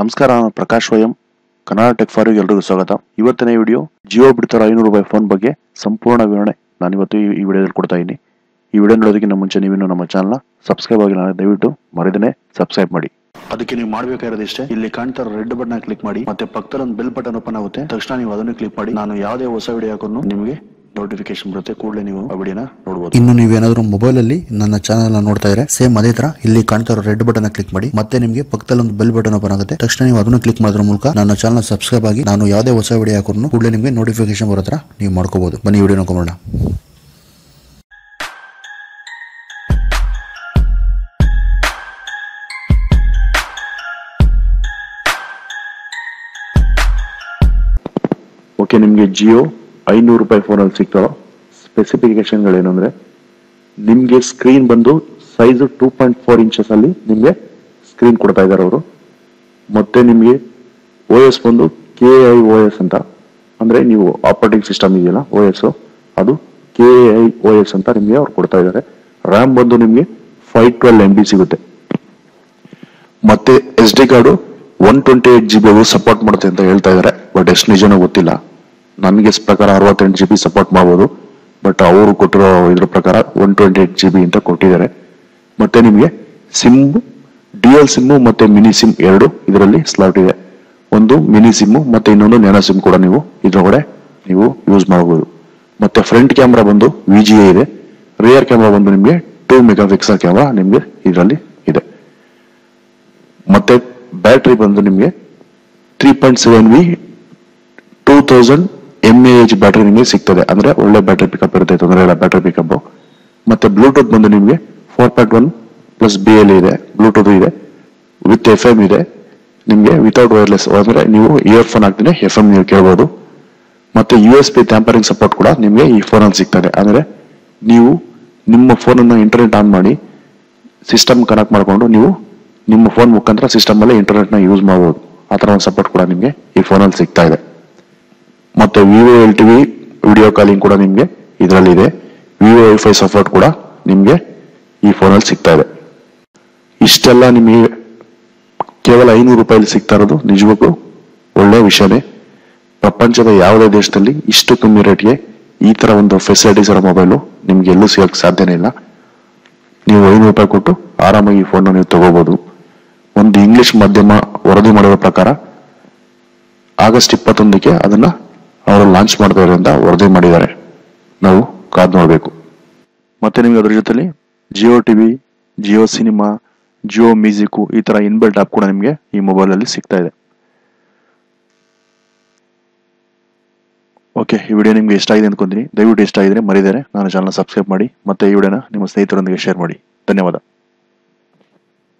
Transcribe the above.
ನಮಸ್ಕಾರ ನಾನು ಪ್ರಕಾಶ್ ವಯಂ ಕನ್ನಡ ಟೆಕ್ ಫಾರ್ ಎಲ್ರಿಗೂ ಸ್ವಾಗತ. ಇವತ್ತಿನ ವಿಡಿಯೋ ಜಿಯೋ ಬಿಡ್ತಾರ ಐನೂರು ರೂಪಾಯಿ ಫೋನ್ ಬಗ್ಗೆ ಸಂಪೂರ್ಣ ವಿವರಣೆ ನಾನು ಇವತ್ತು ಈ ವಿಡಿಯೋದಲ್ಲಿ ಕೊಡ್ತಾ ಇದ್ದೀನಿ. ಈ ವಿಡಿಯೋ ನೋಡೋದಕ್ಕಿಂತ ಮುಂಚೆ ನೀವಿನ್ನು ನಮ್ಮ ಚಾನಲ್ನ ಸಬ್ಸ್ಕ್ರೈಬ್ ಆಗಿ ನಾನು ದಯವಿಟ್ಟು ಮರೆದನೆ ಸಬ್ಸ್ಕ್ರೈಬ್ ಮಾಡಿ. ಅದಕ್ಕೆ ನೀವು ಮಾಡ್ಬೇಕಾಗಿರೋದು ಇಷ್ಟೇ? ಇಲ್ಲಿ ಕಾಣ್ತಾ ರೆಡ್ ಬಟನ್ ಕ್ಲಿಕ್ ಮಾಡಿ. ಮತ್ತೆ ಪಕ್ಕದಲ್ಲಿ ಒಂದು ಬೆಲ್ ಬಟನ್ ಓಪನ್ ಆಗುತ್ತೆ. ತಕ್ಷಣ ನೀವು ಅದನ್ನು ಕ್ಲಿಕ್ ಮಾಡಿ. ನಾನು ಯಾವುದೇ ಹೊಸ ವಿಡಿಯೋ ಹಾಕೋನು ನಿಮಗೆ ನೋಟಿಫಿಕೇಶನ್ ಬರುತ್ತೆ ಕೂಡಲೇ ನೀವು ಆ ವಿಡಿಯೋನ ನೋಡಬಹುದು ಇನ್ನು ನೀವೇನಾದ್ರೂ ಮೊಬೈಲ್ ಅಲ್ಲಿ ನನ್ನ ಚಾನಲ್ ನೋಡ್ತಾ ಇದ್ರೆ ಸೇಮ್ ಅದೇ ತರ ಇಲ್ಲಿ ಕಾಣ್ತಾ ಇರೋ ರೆಡ್ ಬಟನ್ ಕ್ಲಿಕ್ ಮಾಡಿ. ಮತ್ತೆ ನಿಮಗೆ ಪಕ್ಕದಲ್ಲಿ ಒಂದು ಬೆಲ್ ಬಟನ್ ಓಪನ್ ಆಗುತ್ತೆ. ತಕ್ಷಣ ನೀವು ಅದನ್ನು ಕ್ಲಿಕ್ ಮಾಡೋದ್ರ ಮೂಲಕ ನನ್ನ ಚಾನಲ್ ಸಬ್ಸ್ಕ್ರೈಬ್ ಆಗಿ ನಾನು ಯಾವುದೇ ಹೊಸ ವಿಡಿಯೋ ಹಾಕೋನು ಕೂಡಲೇ ನಿಮಗೆ ನೋಟಿಫಿಕೇಶನ್ ಬರೋ ತರ ನೀವು ಮಾಡ್ಕೋಬಹುದು ಬನ್ನಿ ವಿಡಿಯೋ ನೋಡೋಣ ಓಕೆ ನಿಮಗೆ ಜಿಯೋ ಐನೂರು ರೂಪಾಯಿ ಫೋನಲ್ಲಿ ಸಿಗ್ತಾರೋ ಸ್ಪೆಸಿಫಿಕೇಶನ್ಗಳೇನು ಅಂದರೆ, ನಿಮಗೆ ಸ್ಕ್ರೀನ್ ಬಂದು size two point four inches ಅಲ್ಲಿ ನಿಮಗೆ ಸ್ಕ್ರೀನ್ ಕೊಡ್ತಾ ಇದ್ದಾರೆ ಅವರು. ಮತ್ತೆ ನಿಮಗೆ ಓ ಎಸ್ ಬಂದು ಕೆ ಐ ಓ ಎಸ್ ಅಂತ. ಅಂದರೆ ನೀವು ಆಪರೇಟಿಂಗ್ ಸಿಸ್ಟಮ್ ಇದೆಯಲ್ಲ ಓ ಎಸ್ ಅದು ಕೆ ಐ ಓ ಎಸ್ ಅಂತ ನಿಮಗೆ ಅವ್ರು ಕೊಡ್ತಾ ಇದ್ದಾರೆ. ರ್ಯಾಮ್ ಬಂದು ನಿಮಗೆ ಫೈವ್ ಟ್ವೆಲ್ ಎಂ ಬಿ ಸಿಗುತ್ತೆ. ಮತ್ತೆ S D card one twenty eight G B support ಮಾಡುತ್ತೆ ಅಂತ ಹೇಳ್ತಾ ಇದ್ದಾರೆ ಬಟ್ ಎಷ್ಟು ನಿಜನೂ ಗೊತ್ತಿಲ್ಲ. ನನಗೆ ಪ್ರಕಾರ ಅರವತ್ತೆಂಟು ಜಿ ಬಿ ಸಪೋರ್ಟ್ ಮಾಡ್ಬೋದು. ಬಟ್ ಅವರು ಕೊಟ್ಟಿರೋ ಇದ್ರ ಪ್ರಕಾರ one twenty eight G B ಅಂತ ಕೊಟ್ಟಿದ್ದಾರೆ. ಮತ್ತೆ ನಿಮಗೆ ಸಿಮ್ ಡಿ ಎಲ್ ಸಿಮ್ಮು ಮತ್ತೆ ಮಿನಿ ಸಿಮ್ ಎರಡು ಇದರಲ್ಲಿ ಸ್ಲಾಟ್ ಇದೆ. ಒಂದು ಮಿನಿ ಸಿಮ್ಮು ಮತ್ತೆ ಇನ್ನೊಂದು ನ್ಯಾನೋ ಸಿಮ್ ಕೂಡ ನೀವು ಇದರೊಳಗಡೆ ನೀವು ಯೂಸ್ ಮಾಡಬಹುದು ಮತ್ತೆ ಫ್ರಂಟ್ ಕ್ಯಾಮ್ರಾ ಬಂದು ವಿ ಜಿ ಎ ಇದೆ. ರಿಯರ್ ಕ್ಯಾಮ್ರಾ ಬಂದು ನಿಮಗೆ ಟೂ ಮೆಗಾ ಪಿಕ್ಸಲ್ ಕ್ಯಾಮ್ರಾ ನಿಮಗೆ ಇದರಲ್ಲಿ ಇದೆ. ಮತ್ತೆ ಬ್ಯಾಟ್ರಿ ಬಂದು ನಿಮಗೆ three point seven V two thousand M A H battery ನಿಮಗೆ ಸಿಗ್ತದೆ. ಅಂದ್ರೆ ಒಳ್ಳೆ ಬ್ಯಾಟ್ರಿ ಪಿಕಪ್ ಇರುತ್ತೆ, ತೊಂದರೆ ಇಲ್ಲ ಬ್ಯಾಟ್ರಿ ಪಿಕಪ್ ಮತ್ತೆ ಬ್ಲೂಟೂತ್ ಬಂದು ನಿಮಗೆ four point one plus B L ಇದೆ ಬ್ಲೂಟೂತ್ ಇದೆ ವಿತ್ ಎಫ್ ಎಂ ಇದೆ. ನಿಮಗೆ ವಿತೌಟ್ ವೈರ್ಲೆಸ್ ಅಂದ್ರೆ ನೀವು ಇಯರ್ ಫೋನ್ ಹಾಕ್ತೀನಿ ಎಫ್ ಎಂ ನೀವು ಕೇಳ್ಬೋದು. ಮತ್ತೆ U S B tethering support ಕೂಡ ನಿಮಗೆ ಈ ಫೋನಲ್ಲಿ ಸಿಗ್ತದೆ. ಅಂದ್ರೆ ನೀವು ನಿಮ್ಮ ಫೋನನ್ನು ಇಂಟರ್ನೆಟ್ ಆನ್ ಮಾಡಿ ಸಿಸ್ಟಮ್ ಕನೆಕ್ಟ್ ಮಾಡಿಕೊಂಡು ನೀವು ನಿಮ್ಮ ಫೋನ್ ಮುಖಾಂತರ ಸಿಸ್ಟಮ್ ಅಲ್ಲಿ ಇಂಟರ್ನೆಟ್ನ ಯೂಸ್ ಮಾಡಬಹುದು ಆ ಥರ ಒಂದು ಸಪೋರ್ಟ್ ಕೂಡ ನಿಮಗೆ ಈ ಫೋನಲ್ಲಿ ಸಿಗ್ತಾ ಇದೆ. ಮತ್ತೆ VoLTE video calling ಕೂಡ ನಿಮಗೆ ಇದರಲ್ಲಿ ಇದೆ ವಿವೋ ವೈಫೈ ಸಪೋರ್ಟ್ ಕೂಡ ನಿಮಗೆ ಈ ಫೋನಲ್ಲಿ ಸಿಗ್ತಾ ಇದೆ. ಇಷ್ಟೆಲ್ಲ ನಿಮಗೆ ಕೇವಲ ಐನೂರು ರೂಪಾಯಿಲಿ ಸಿಗ್ತಾ ಇರೋದು ನಿಜವಾಗೂ ಒಳ್ಳೆ ವಿಷಯನೇ. ಪ್ರಪಂಚದ ಯಾವುದೇ ದೇಶದಲ್ಲಿ ಇಷ್ಟು ಕಮ್ಮಿ ರೇಟ್ಗೆ ಈ ತರ ಒಂದು ಫೆಸಿಲಿಟೀಸ್ ಇರೋ ಮೊಬೈಲು ನಿಮ್ಗೆ ಎಲ್ಲೂ ಸಿಗೋಕ್ಕೆ ಸಾಧ್ಯನೇ ಇಲ್ಲ. ನೀವು ಐನೂರು ರೂಪಾಯಿ ಕೊಟ್ಟು ಆರಾಮಾಗಿ ಈ ಫೋನ್ ನೀವು ತಗೋಬಹುದು ಒಂದು ಇಂಗ್ಲಿಷ್ ಮಾಧ್ಯಮ ವರದಿ ಮಾಡಿರೋ ಪ್ರಕಾರ ಆಗಸ್ಟ್ ಇಪ್ಪತ್ತೊಂದಕ್ಕೆ ಅದನ್ನ ಅವರು ಲಾಂಚ್ ಮಾಡ್ತಾರೆ ಅಂತ ವರದಿ ಮಾಡಿದ್ದಾರೆ. ನಾವು ಕಾದ್ ನೋಡಬೇಕು. ಮತ್ತೆ ನಿಮಗೆ ಅದ್ರ ಜೊತೆಲಿ Jio TV Jio cinema Jio music ಈ ತರ ಇನ್ಬಿಲ್ಟ್ ಆಪ್ ಕೂಡ ನಿಮಗೆ ಈ ಮೊಬೈಲ್ ಅಲ್ಲಿ ಸಿಗ್ತಾ ಇದೆ. ಓಕೆ ಈ ವಿಡಿಯೋ ನಿಮ್ಗೆ ಇಷ್ಟ ಆಗಿದೆ ಅನ್ಕೊಂಡಿ ದಯವಿಟ್ಟು ಇಷ್ಟ ಆಗಿದ್ರೆ ಮರಿದರೆ, ನಾನು ಚಾನಲ್ ಸಬ್ಸ್ಕ್ರೈಬ್ ಮಾಡಿ, ಮತ್ತೆ ಈ ವಿಡಿಯೋನ ನಿಮ್ಮ ಸ್ನೇಹಿತರೊಂದಿಗೆ ಶೇರ್ ಮಾಡಿ. ಧನ್ಯವಾದ.